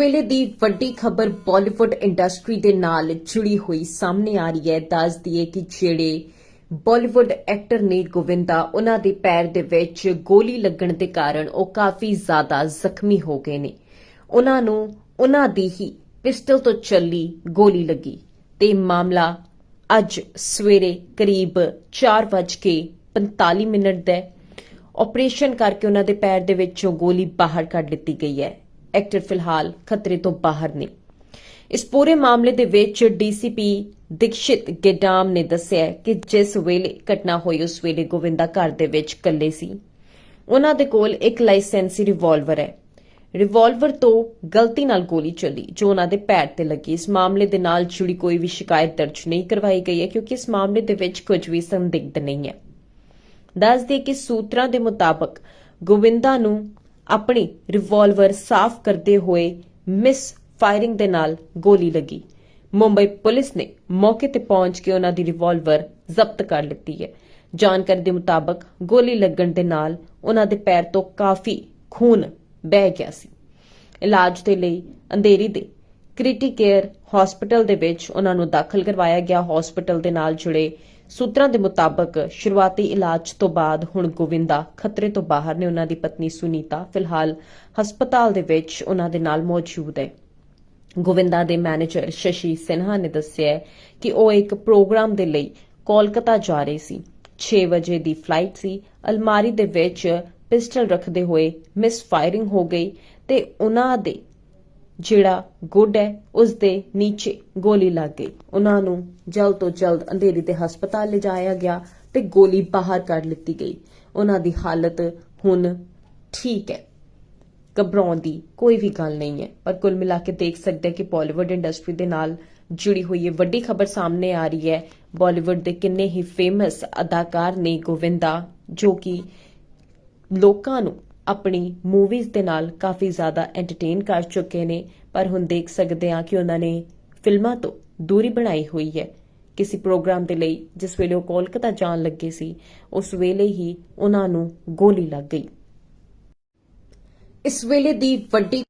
ਵੇਲੇ ਦੀ ਵੱਡੀ ਖਬਰ ਬਾਲੀਵੁੱਡ ਇੰਡਸਟਰੀ ਦੇ ਨਾਲ ਜੁੜੀ ਹੋਈ ਸਾਹਮਣੇ ਆ ਰਹੀ ਹੈ ਦੱਸ ਦਈਏ ਕਿ ਜਿਹੜੇ ਬਾਲੀਵੁੱਡ ਐਕਟਰ ਨੇ ਗੋਵਿੰਦਾ, ਉਹਨਾਂ ਦੇ ਪੈਰ ਦੇ ਵਿੱਚ ਗੋਲੀ ਲੱਗਣ ਦੇ ਕਾਰਨ ਉਹ ਕਾਫੀ ਜ਼ਿਆਦਾ ਜ਼ਖਮੀ ਹੋ ਗਏ ਨੇ ਉਹਨਾਂ ਨੂੰ, ਉਹਨਾਂ ਦੀ ਹੀ ਪਿਸਟਲ ਤੋਂ ਚੱਲੀ ਗੋਲੀ ਲੱਗੀ ਤੇ ਮਾਮਲਾ ਅੱਜ ਸਵੇਰੇ ਕਰੀਬ 4:45 ਮਿੰਟ ਦਾ ਹੈ। ਆਪਰੇਸ਼ਨ ਕਰਕੇ ਉਹਨਾਂ ਦੇ ਪੈਰ ਦੇ ਵਿੱਚੋਂ ਗੋਲੀ ਬਾਹਰ ਕੱਢ ਦਿੱਤੀ ਗਈ ਹੈ ਐਕਟਰ ਫਿਲਹਾਲ ਖਤਰੇ ਤੋਂ ਬਾਹਰ ਨੇ। ਇਸ ਪੂਰੇ ਮਾਮਲੇ ਦੇ ਵਿੱਚ ਡੀਸੀਪੀ ਦੀਕਸ਼ਿਤ ਗੇਡਾਮ ਨੇ ਦੱਸਿਆ ਕਿ ਜਿਸ ਵੇਲੇ ਘਟਨਾ ਹੋਈ, ਉਸ ਵੇਲੇ ਗੋਵਿੰਦਾ ਘਰ ਦੇ ਵਿੱਚ ਇਕੱਲੇ ਸੀ। ਉਹਨਾਂ ਦੇ ਕੋਲ ਇੱਕ ਲਾਇਸੈਂਸੀ ਰਿਵਾਲਵਰ ਹੈ। ਰਿਵਾਲਵਰ ਤੋਂ ਗਲਤੀ ਨਾਲ ਗੋਲੀ ਚੱਲੀ, ਜੋ ਉਹਨਾਂ ਦੇ ਪੈਰ ਤੇ ਲੱਗੀ। ਇਸ ਮਾਮਲੇ ਦੇ ਨਾਲ ਜੁੜੀ ਕੋਈ ਵੀ ਸ਼ਿਕਾਇਤ ਦਰਜ ਨਹੀਂ ਕਰਵਾਈ ਗਈ ਹੈ, ਕਿਉਂਕਿ ਇਸ ਮਾਮਲੇ ਦੇ ਵਿੱਚ ਕੁਝ ਵੀ ਸੰਦਿਗਧ ਨਹੀਂ ਹੈ। ਦੱਸ ਦੇ ਕਿ ਸੂਤਰਾਂ ਦੇ ਮੁਤਾਬਕ ਗੋਵਿੰਦਾ ਨੂੰ ਆਪਣੀ ਰਿਵਾਲਵਰ ਸਾਫ਼ ਕਰਦੇ ਹੋਏ ਮਿਸ ਫਾਇਰਿੰਗ ਦੇ ਨਾਲ ਗੋਲੀ ਲੱਗੀ। ਮੁੰਬਈ ਪੁਲਿਸ ਨੇ ਮੌਕੇ ਤੇ ਪਹੁੰਚ ਕੇ ਉਹਨਾਂ ਦੀ ਰਿਵਾਲਵਰ ਜ਼ਬਤ ਕਰ ਲਿੱਤੀ ਹੈ। ਜਾਣਕਾਰੀ ਦੇ ਮੁਤਾਬਕ ਗੋਲੀ ਲੱਗਣ ਦੇ ਨਾਲ ਉਹਨਾਂ ਦੇ ਪੈਰ ਤੋਂ ਕਾਫੀ ਖੂਨ ਬਹਿ ਗਿਆ ਸੀ। ਇਲਾਜ ਦੇ ਲਈ ਅੰਧੇਰੀ ਦੇ ਕ੍ਰਿਟੀ ਕੇਅਰ ਹਸਪੀਟਲ ਦੇ ਵਿੱਚ ਉਹਨਾਂ ਨੂੰ ਦਾਖਲ ਕਰਵਾਇਆ ਗਿਆ। ਹਸਪੀਟਲ ਦੇ ਨਾਲ ਜੁੜੇ ਸੂਤਰਾਂ ਦੇ ਮੁਤਾਬਕ ਸ਼ੁਰੂਆਤੀ ਇਲਾਜ ਤੋਂ ਬਾਅਦ ਹੁਣ ਗੋਵਿੰਦਾ ਖਤਰੇ ਤੋਂ ਬਾਹਰ ਨੇ। ਉਹਨਾਂ ਦੀ ਪਤਨੀ ਸੁਨੀਤਾ ਫਿਲਹਾਲ ਹਸਪਤਾਲ ਦੇ ਵਿੱਚ ਉਹਨਾਂ ਦੇ ਨਾਲ ਮੌਜੂਦ ਹੈ। ਗੋਵਿੰਦਾ ਦੇ ਮੈਨੇਜਰ ਸ਼ਸ਼ੀ ਸਿਨਹਾ ਨੇ ਦੱਸਿਆ ਕਿ ਉਹ ਇੱਕ ਪ੍ਰੋਗਰਾਮ ਦੇ ਲਈ ਕੋਲਕਾਤਾ ਜਾ ਰਹੇ ਸੀ। 6 ਵਜੇ ਦੀ ਫਲਾਈਟ ਸੀ। ਅਲਮਾਰੀ ਦੇ ਵਿੱਚ ਪਿਸਟਲ ਰੱਖਦੇ ਹੋਏ ਮਿਸ ਫਾਇਰਿੰਗ ਹੋ ਗਈ ਤੇ ਉਹਨਾਂ ਦੇ ਜਿਹੜਾ ਗੁੱਡ ਹੈ ਉਸ ਦੇ ਨੀਚੇ ਗੋਲੀ ਲੱਗ ਗਈ। ਉਹਨਾਂ ਨੂੰ ਜਲਦ ਤੋਂ ਜਲਦ ਅੰਧੇਰੀ ਦੇ ਹਸਪਤਾਲ ਲਿਜਾਇਆ ਗਿਆ ਤੇ ਗੋਲੀ ਬਾਹਰ ਕੱਢ ਲਿੱਤੀ ਗਈ। ਉਹਨਾਂ ਦੀ ਹਾਲਤ ਹੁਣ ਠੀਕ ਹੈ। ਘਬਰਾਉਣ ਦੀ ਕੋਈ ਵੀ ਗੱਲ ਨਹੀਂ ਹੈ। ਪਰ ਕੁੱਲ ਮਿਲਾ ਕੇ ਦੇਖ ਸਕਦੇ ਕਿ ਬਾਲੀਵੁੱਡ ਇੰਡਸਟਰੀ ਦੇ ਨਾਲ ਜੁੜੀ ਹੋਈ ਇਹ ਵੱਡੀ ਖਬਰ ਸਾਹਮਣੇ ਆ ਰਹੀ ਹੈ। ਬਾਲੀਵੁੱਡ ਦੇ ਕਿੰਨੇ ਹੀ ਫੇਮਸ ਅਦਾਕਾਰ ਨੇ ਗੋਵਿੰਦਾ, ਜੋ ਕਿ ਲੋਕਾਂ ਨੂੰ ਆਪਣੀ ਮੂਵੀਜ਼ ਦੇ ਨਾਲ ਕਾਫੀ ਜ਼ਿਆਦਾ ਐਂਟਰਟੇਨ ਕਰ ਚੁੱਕੇ ਨੇ, ਪਰ ਹੁਣ ਦੇਖ ਸਕਦੇ ਹਾਂ ਕਿ ਉਹਨਾਂ ਨੇ ਫਿਲਮਾਂ ਤੋਂ ਦੂਰੀ ਬਣਾਈ ਹੋਈ ਹੈ। ਕਿਸੇ ਪ੍ਰੋਗਰਾਮ ਦੇ ਲਈ, ਜਿਸ ਵੇਲੇ ਉਹ ਕੋਲਕਾਤਾ ਜਾਣ ਲੱਗੇ ਸੀ, ਉਸ ਵੇਲੇ ਹੀ ਉਹਨਾਂ ਨੂੰ ਗੋਲੀ ਲੱਗ ਗਈ। ਇਸ ਵੇਲੇ ਦੀ ਵੱਡੀ